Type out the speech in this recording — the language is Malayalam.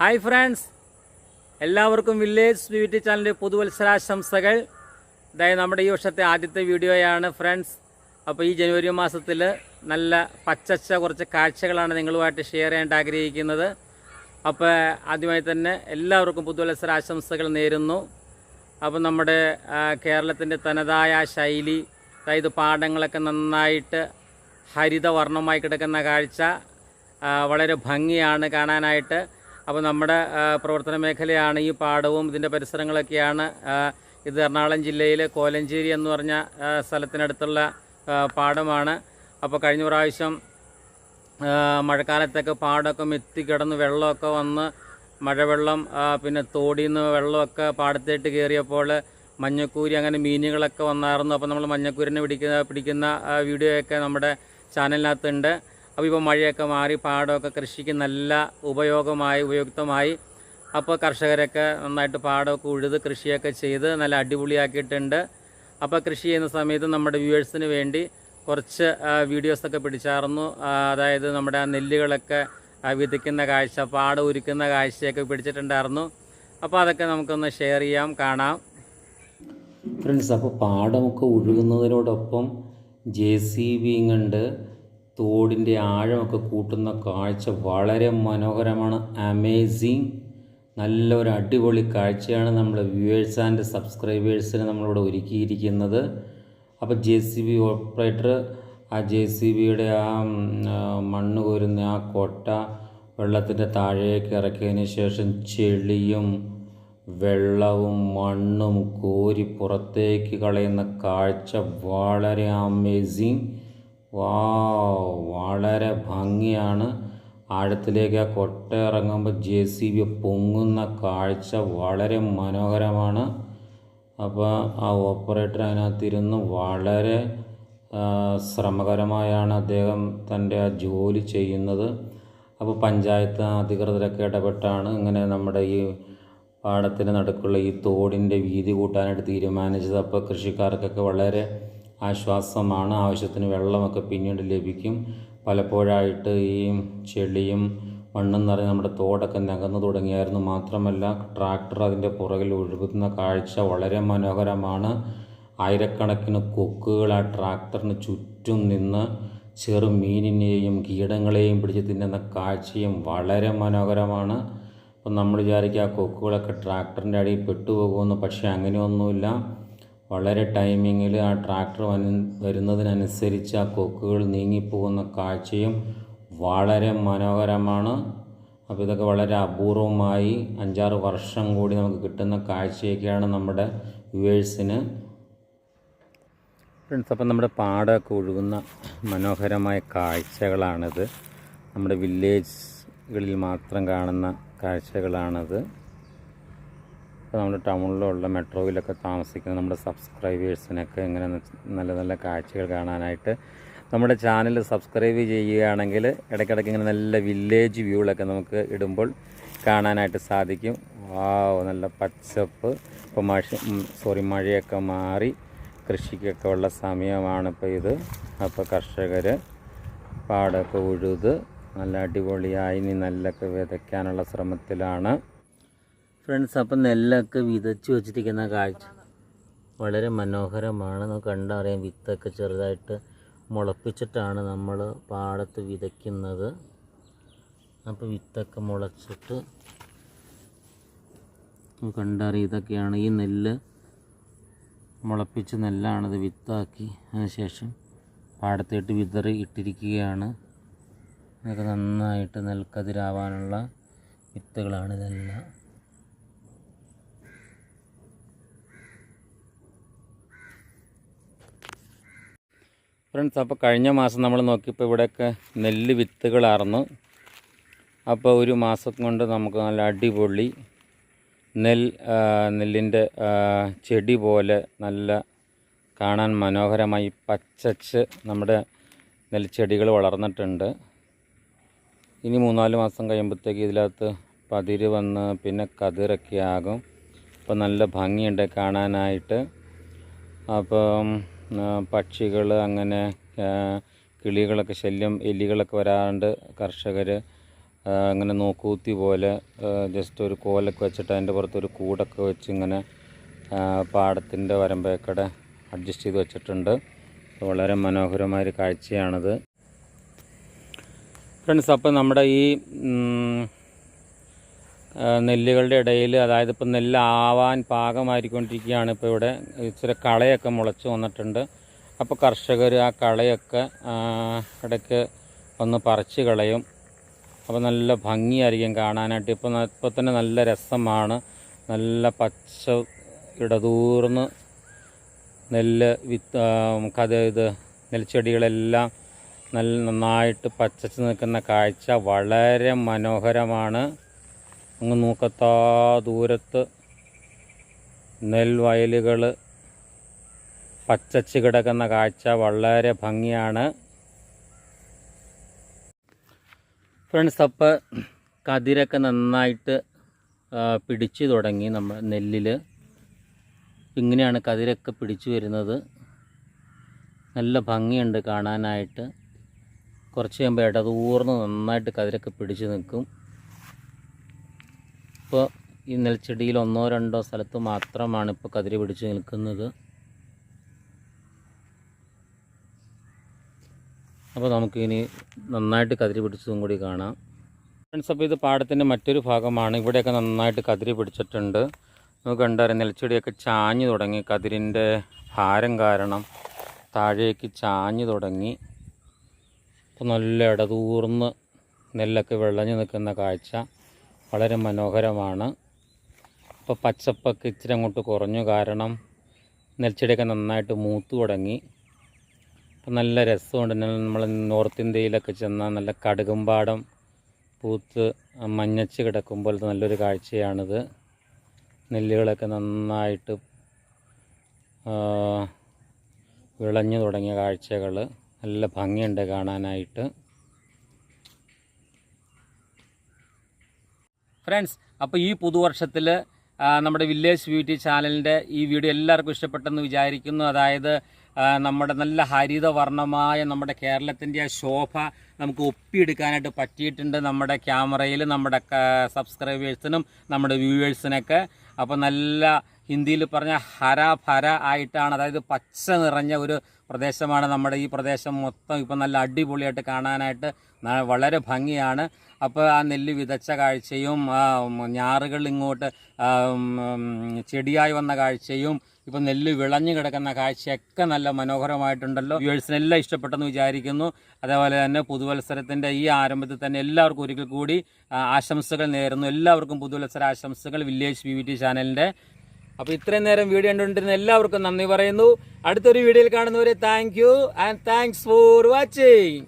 Hi friends. എല്ലാവർക്കും വില്ലേജ് ബ്യൂട്ടി ചാനലിന്റെ പുതുവത്സരാശംസകൾ. അതായത് നമ്മുടെ ഈ വർഷത്തെ ആദ്യത്തെ വീഡിയോയാണ് ഫ്രണ്ട്സ്. അപ്പോൾ ഈ ജനുവരി മാസത്തിൽ നല്ല പച്ചച്ച കുറച്ച് കാഴ്ചകളാണ് നിങ്ങളുമായിട്ട് ഷെയർ ചെയ്യേണ്ട ആഗ്രഹിക്കുന്നത്. അപ്പോൾ ആദ്യമായി തന്നെ എല്ലാവർക്കും പുതുവത്സരാശംസകൾ നേരുന്നു. അപ്പോൾ നമ്മുടെ കേരളത്തിന്റെ തനതായ ശൈലി അതായത് പാടങ്ങളൊക്കെ നന്നായിട്ട് ഹരിതവർണമായി കിടക്കുന്ന കാഴ്ച വളരെ ഭംഗിയാണ് കാണാനായിട്ട്. അപ്പോൾ നമ്മുടെ പ്രവർത്തന മേഖലയാണ് ഈ പാടവും ഇതിന്റെ പരിസരങ്ങളൊക്കെയാണ് ഇത് എറണാകുളം ജില്ലയിലെ കോലഞ്ചേരി എന്ന് പറഞ്ഞ സ്ഥലത്തിനടുത്തുള്ള പാടമാണ്. അപ്പോൾ കഴിഞ്ഞ പ്രാവശ്യം മഴക്കാലത്തൊക്കെ പാടമൊക്കെ മെത്തിക്കിടന്ന് വെള്ളമൊക്കെ വന്ന് മഴവെള്ളം പിന്നെ തോടിൽ നിന്ന് വെള്ളമൊക്കെ പാടത്തേട്ട് കയറിയപ്പോൾ മഞ്ഞക്കൂരി അങ്ങനെ മീനുകളൊക്കെ വന്നായിരുന്നു. അപ്പോൾ നമ്മൾ മഞ്ഞക്കൂരിനെ പിടിക്കുന്ന പിടിക്കുന്ന വീഡിയോയൊക്കെ നമ്മുടെ ചാനലിനകത്തുണ്ട്. അപ്പോൾ ഇപ്പോൾ മഴയൊക്കെ മാറി പാടമൊക്കെ കൃഷിക്ക് നല്ല ഉപയോഗമായി ഉപയുക്തമായി. അപ്പോൾ കർഷകരൊക്കെ നന്നായിട്ട് പാടമൊക്കെ ഉഴുത് കൃഷിയൊക്കെ ചെയ്ത് നല്ല അടിപൊളിയാക്കിയിട്ടുണ്ട്. അപ്പോൾ കൃഷി ചെയ്യുന്ന സമയത്ത് നമ്മുടെ വ്യൂവേഴ്സിന് വേണ്ടി കുറച്ച് വീഡിയോസൊക്കെ പിടിച്ചായിരുന്നു അതായത് നമ്മുടെ നെല്ലുകളൊക്കെ വിതയ്ക്കുന്ന കാഴ്ച പാടം ഒരുക്കുന്ന കാഴ്ചയൊക്കെ പിടിച്ചിട്ടുണ്ടായിരുന്നു. അപ്പോൾ അതൊക്കെ നമുക്കൊന്ന് ഷെയർ ചെയ്യാം കാണാം. ഫ്രണ്ട്സ് അപ്പോൾ പാടമൊക്കെ ഒഴുകുന്നതിനോടൊപ്പം ജെ സി ബി കണ്ട് തോടിന്റെ ആഴമൊക്കെ കൂട്ടുന്ന കാഴ്ച വളരെ മനോഹരമാണ്. അമേസിങ് നല്ലൊരു അടിപൊളി കാഴ്ചയാണ് നമ്മുടെ വ്യൂവേഴ്സ് ആൻഡ് സബ്സ്ക്രൈബേഴ്സിന് നമ്മളിവിടെ ഒരുക്കിയിരിക്കുന്നത്. അപ്പോൾ ജെ സി ബി ഓപ്പറേറ്റർ ആ ജെ സി ബിയുടെ ആ, മണ്ണ് കോരുന്ന ആ കൊട്ട വെള്ളത്തിന്റെ താഴേക്ക് ഇറക്കിയതിന് ശേഷം ചെളിയും വെള്ളവും മണ്ണും കോരി പുറത്തേക്ക് കളയുന്ന കാഴ്ച വളരെ അമേസിങ് വാ വളരെ ഭംഗിയാണ്. ആഴത്തിലേക്ക് ആ കൊട്ട ഇറങ്ങുമ്പോൾ ജെ സി ബി പൊങ്ങുന്ന കാഴ്ച വളരെ മനോഹരമാണ്. അപ്പോൾ ആ ഓപ്പറേറ്റർ അതിനകത്തിരുന്ന് വളരെ ശ്രമകരമായാണ് അദ്ദേഹം തന്റെ ആ ജോലി ചെയ്യുന്നത്. അപ്പോൾ പഞ്ചായത്ത് അധികൃതരൊക്കെ ഇടപെട്ടാണ് ഇങ്ങനെ നമ്മുടെ ഈ പാടത്തിന് നടുക്കുള്ള ഈ തോടിന്റെ വീതി കൂട്ടാനായിട്ട് തീരുമാനിച്ചത്. അപ്പോൾ കൃഷിക്കാർക്കൊക്കെ വളരെ ആശ്വാസമാണ്. ആവശ്യത്തിന് വെള്ളമൊക്കെ പിന്നീട് ലഭിക്കും. പലപ്പോഴായിട്ട് ഈ ചെളിയും മണ്ണും നിറഞ്ഞ് നമ്മുടെ തോടൊക്കെ നികന്നു തുടങ്ങിയായിരുന്നു. മാത്രമല്ല ട്രാക്ടർ അതിന്റെ പുറകിൽ ഒഴുകുന്ന കാഴ്ച വളരെ മനോഹരമാണ്. ആയിരക്കണക്കിന് കൊക്കുകൾ ആ ട്രാക്ടറിന് ചുറ്റും നിന്ന് ചെറു മീനിനെയും കീടങ്ങളെയും പിടിച്ച് തിന്നുന്ന കാഴ്ചയും വളരെ മനോഹരമാണ്. അപ്പം നമ്മൾ വിചാരിക്കുക ആ കൊക്കുകളൊക്കെ ട്രാക്ടറിന്റെ അടിയിൽ പെട്ടുപോകുമെന്ന്. പക്ഷേ അങ്ങനെയൊന്നുമില്ല. വളരെ ടൈമിങ്ങിൽ ആ ട്രാക്ടർ വന് വരുന്നതിനനുസരിച്ച് ആ കൊക്കുകൾ നീങ്ങിപ്പോകുന്ന കാഴ്ചയും വളരെ മനോഹരമാണ്. അപ്പോൾ ഇതൊക്കെ വളരെ അപൂർവമായി അഞ്ചാറ് വർഷം കൂടി നമുക്ക് കിട്ടുന്ന കാഴ്ചയൊക്കെയാണ് നമ്മുടെ വ്യൂവേഴ്സിന്. ഫ്രണ്ട്സ് അപ്പം നമ്മുടെ പാടമൊക്കെ ഒഴുകുന്ന മനോഹരമായ കാഴ്ചകളാണിത്. നമ്മുടെ വില്ലേജുകളിൽ മാത്രം കാണുന്ന കാഴ്ചകളാണിത്. ഇപ്പോൾ നമ്മുടെ ടൗണിലുള്ള മെട്രോയിലൊക്കെ താമസിക്കുന്ന നമ്മുടെ സബ്സ്ക്രൈബേഴ്സിനൊക്കെ ഇങ്ങനെ നല്ല നല്ല കാഴ്ചകൾ കാണാനായിട്ട് നമ്മുടെ ചാനൽ സബ്സ്ക്രൈബ് ചെയ്യുകയാണെങ്കിൽ ഇടയ്ക്കിടയ്ക്ക് ഇങ്ങനെ നല്ല വില്ലേജ് വ്യൂകളൊക്കെ നമുക്ക് ഇടുമ്പോൾ കാണാനായിട്ട് സാധിക്കും. ആ നല്ല പച്ചപ്പ്. ഇപ്പോൾ മഴ സോറി മഴയൊക്കെ മാറി കൃഷിക്കൊക്കെ ഉള്ള സമയമാണ് ഇപ്പോൾ ഇത്. അപ്പോൾ കർഷകർ പാടൊക്കെ ഉഴുത് നല്ല അടിപൊളിയായി ഇനി നെല്ലൊക്കെ വിതയ്ക്കാനുള്ള ശ്രമത്തിലാണ്. ഫ്രണ്ട്സ് അപ്പം നെല്ലൊക്കെ വിതച്ച് വെച്ചിരിക്കുന്ന കാഴ്ച. വളരെ മനോഹരമാണ്. നമുക്ക് കണ്ടറിയാം വിത്തൊക്കെ ചെറുതായിട്ട് മുളപ്പിച്ചിട്ടാണ് നമ്മൾ പാടത്ത് വിതയ്ക്കുന്നത്. അപ്പോൾ വിത്തൊക്കെ മുളച്ചിട്ട് കണ്ടറിയാം ഇതൊക്കെയാണ് ഈ നെല്ല്. മുളപ്പിച്ച് നെല്ലാണിത് വിത്താക്കി. അതിനുശേഷം പാടത്തേട്ട് വിതറി ഇട്ടിരിക്കുകയാണ്. ഇതൊക്കെ നന്നായിട്ട് നെൽക്കതിരാവാനുള്ള വിത്തുകളാണ് ഇതെല്ലാം. ഫ്രണ്ട്സ് അപ്പോൾ കഴിഞ്ഞ മാസം നമ്മൾ നോക്കിയപ്പോൾ ഇവിടെയൊക്കെ നെല്ല് വിത്തുകൾ അറന്നു അപ്പോൾ ഒരു മാസം കൊണ്ട് നമുക്ക് നല്ല അടിപൊളി നെൽ നെല്ലിന്റെ ചെടി പോലെ നല്ല കാണാൻ മനോഹരമായി പച്ചച്ച് നമ്മുടെ നെൽച്ചെടികൾ വളർന്നിട്ടുണ്ട്. ഇനി മൂന്നാൽ മാസം കഴിയുമ്പോഴത്തേക്ക് ഇതിനകത്ത് പതിര് വന്ന് പിന്നെ കതിരൊക്കെ ആകും. അപ്പോൾ നല്ല ഭംഗിയുണ്ട് കാണാനായിട്ട്. അപ്പം പക്ഷികൾ അങ്ങനെ കിളികളൊക്കെ ശല്യം എലികളൊക്കെ വരാണ്ട് കർഷകർ അങ്ങനെ നോക്കൂത്തി പോലെ ജസ്റ്റ് ഒരു കോലൊക്കെ വെച്ചിട്ട് അതിന്റെ പുറത്തൊരു കൂടൊക്കെ വെച്ച് ഇങ്ങനെ പാടത്തിന്റെ വരമ്പേക്കടെ അഡ്ജസ്റ്റ് ചെയ്ത് വെച്ചിട്ടുണ്ട്. വളരെ മനോഹരമായ ഒരു കാഴ്ചയാണിത്. ഫ്രണ്ട്സ് അപ്പോൾ നമ്മുടെ ഈ നെല്ലുകളുടെ ഇടയിൽ അതായത് ഇപ്പം നെല്ല് ആവാൻ പാകമായിക്കൊണ്ടിരിക്കുകയാണ് ഇപ്പോൾ ഇവിടെ. ഇച്ചിരി കളയൊക്കെ മുളച്ച് വന്നിട്ടുണ്ട്. അപ്പോൾ കർഷകർ ആ കളയൊക്കെ ഇടയ്ക്ക് ഒന്ന് പറിച്ച് കളയും. അപ്പോൾ നല്ല ഭംഗിയായിരിക്കും കാണാനായിട്ട്. ഇപ്പോൾ ഇപ്പോൾ തന്നെ നല്ല രസമാണ്. നല്ല പച്ച ഇടതൂർന്ന് നെല്ല് വിത്ത് കഥ ഇത് നെൽച്ചെടികളെല്ലാം നല്ല നന്നായിട്ട് പച്ചച്ച് നിൽക്കുന്ന കാഴ്ച വളരെ മനോഹരമാണ്. അങ്ങ് നോക്കത്താ ദൂരത്ത് നെൽവയലുകൾ പച്ചച്ച് കിടക്കുന്ന കാഴ്ച വളരെ ഭംഗിയാണ്. ഫ്രണ്ട്സ് അപ്പോൾ കതിരൊക്കെ നന്നായിട്ട് പിടിച്ചു തുടങ്ങി നമ്മൾ നെല്ലിൽ ഇങ്ങനെയാണ് കതിരൊക്കെ പിടിച്ചു വരുന്നത്. നല്ല ഭംഗിയുണ്ട് കാണാനായിട്ട്. കുറച്ച് കഴിയുമ്പോൾ ഇടതൂർന്ന് നന്നായിട്ട് കതിരൊക്കെ പിടിച്ചു നിൽക്കും. ഇപ്പോൾ ഈ നെൽച്ചെടിയിൽ ഒന്നോ രണ്ടോ സ്ഥലത്ത് മാത്രമാണ് ഇപ്പോൾ കതിരി പിടിച്ച് നിൽക്കുന്നത്. അപ്പോൾ നമുക്കിനി നന്നായിട്ട് കതിരി പിടിച്ചതും കൂടി കാണാം. ഫ്രണ്ട്സ് അപ്പോൾ ഇത് പാടത്തിന്റെ മറ്റൊരു ഭാഗമാണ്. ഇവിടെയൊക്കെ നന്നായിട്ട് കതിരി പിടിച്ചിട്ടുണ്ട്. നമുക്ക് കണ്ടറിയാം നെൽച്ചെടിയൊക്കെ ചാഞ്ഞു തുടങ്ങി. കതിരിന്റെ ഭാരം കാരണം താഴേക്ക് ചാഞ്ഞു തുടങ്ങി. ഇപ്പോൾ നല്ല ഇടതൂർന്ന് നെല്ലൊക്കെ വിളഞ്ഞു നിൽക്കുന്ന കാഴ്ച. വളരെ മനോഹരമാണ്. ഇപ്പോൾ പച്ചപ്പൊക്കെ ഇച്ചിരി അങ്ങോട്ട് കുറഞ്ഞു. കാരണം നെൽച്ചെടിയൊക്കെ നന്നായിട്ട് മൂത്തു തുടങ്ങി. അപ്പം നല്ല രസമുണ്ട്. നമ്മൾ നോർത്ത് ഇന്ത്യയിലൊക്കെ ചെന്നാൽ നല്ല കടുകുംപാടം പൂത്ത് മഞ്ഞച്ച് കിടക്കുമ്പോൾ നല്ലൊരു കാഴ്ചയാണിത്. നെല്ലുകളൊക്കെ നന്നായിട്ട് വിളഞ്ഞു തുടങ്ങിയ കാഴ്ചകൾ നല്ല ഭംഗിയുണ്ട് കാണാനായിട്ട്. ഫ്രണ്ട്സ് അപ്പോൾ ഈ പുതുവർഷത്തിൽ നമ്മുടെ വില്ലേജ് ബ്യൂട്ടി ചാനലിന്റെ ഈ വീഡിയോ എല്ലാവർക്കും ഇഷ്ടപ്പെട്ടെന്ന് വിചാരിക്കുന്നു. അതായത് നമ്മുടെ നല്ല ഹരിതവർണമായ നമ്മുടെ കേരളത്തിന്റെ ആ ശോഭ നമുക്ക് ഒപ്പിയെടുക്കാനായിട്ട് പറ്റിയിട്ടുണ്ട് നമ്മുടെ ക്യാമറയിൽ നമ്മുടെ സബ്സ്ക്രൈബേഴ്സിനും നമ്മുടെ വ്യൂവേഴ്സിനൊക്കെ. അപ്പോൾ നല്ല ഹിന്ദിയിൽ പറഞ്ഞ ഹര ഭര ആയിട്ടാണ് അതായത് പച്ച നിറഞ്ഞ ഒരു പ്രദേശമാണ് നമ്മുടെ ഈ പ്രദേശം. മൊത്തം ഇപ്പം നല്ല അടിപൊളിയായിട്ട് കാണാനായിട്ട് വളരെ ഭംഗിയാണ്. അപ്പോൾ ആ നെല്ല് വിതച്ച കാഴ്ചയും ഞാറുകൾ ഇങ്ങോട്ട് ചെടിയായി വന്ന കാഴ്ചയും ഇപ്പം നെല്ല് വിളഞ്ഞു കിടക്കുന്ന കാഴ്ചയൊക്കെ നല്ല മനോഹരമായിട്ടുണ്ടല്ലോ. വ്യൂഴ്സിനെല്ലാം ഇഷ്ടപ്പെട്ടെന്ന് വിചാരിക്കുന്നു. അതേപോലെ തന്നെ പുതുവത്സരത്തിന്റെ ഈ ആരംഭത്തിൽ തന്നെ എല്ലാവർക്കും ഒരിക്കൽ കൂടി ആശംസകൾ നേരുന്നു. എല്ലാവർക്കും പുതുവത്സര ആശംസകൾ വില്ലേജ് പി വി ടി ചാനലിന്റെ അപ്പോൾ ഇത്രയും നേരം വീഡിയോ കണ്ടുകൊണ്ടിരുന്ന എല്ലാവർക്കും നന്ദി പറയുന്നു. അടുത്തൊരു വീഡിയോയിൽ കാണുന്നവരെ thank you and thanks for watching